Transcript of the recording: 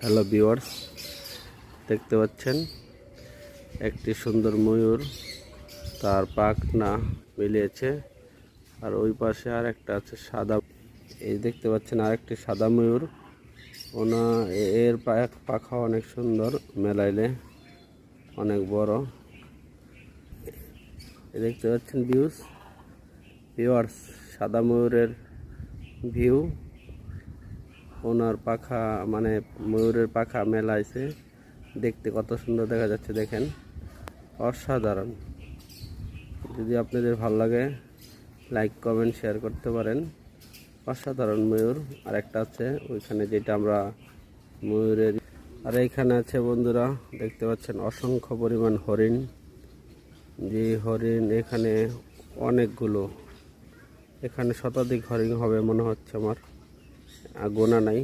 Hello viewers দেখতে পাচ্ছেন? একটি সুন্দর ময়ূর তার পাখ না মিলিয়েছে। আর ওই পাশে আর একটা আছে, সাদা। এই দেখতে পাচ্ছেন, আরেকটি সাদা ময়ূর। ওনা এর পাখা অনেক সুন্দর মেলাইলে, অনেক বড়। দেখতে পাচ্ছেন ভিউস ভিউয়ার্স সাদা ময়ূরের ভিউ ওনার পাখা মানে ময়ূরের পাখা মেলাইছে। দেখতে কত সুন্দর দেখা যাচ্ছে, দেখেন। অসাধারণ। যদি আপনাদের ভালো লাগে, লাইক, কমেন্ট, শেয়ার করতে পারেন। অসাধারণ ময়ূর। আর একটা আছে, ওইখানে যেটা আমরা ময়ূরের আর এইখানে আছে বন্ধুরা, দেখতে পাচ্ছেন, অসংখ্য পরিমাণ হরিণ। যে হরিণ এখানে অনেকগুলো। এখানে শতাধিক হরিণ হবে মনে হচ্ছে আমার। আর গোনা নাই।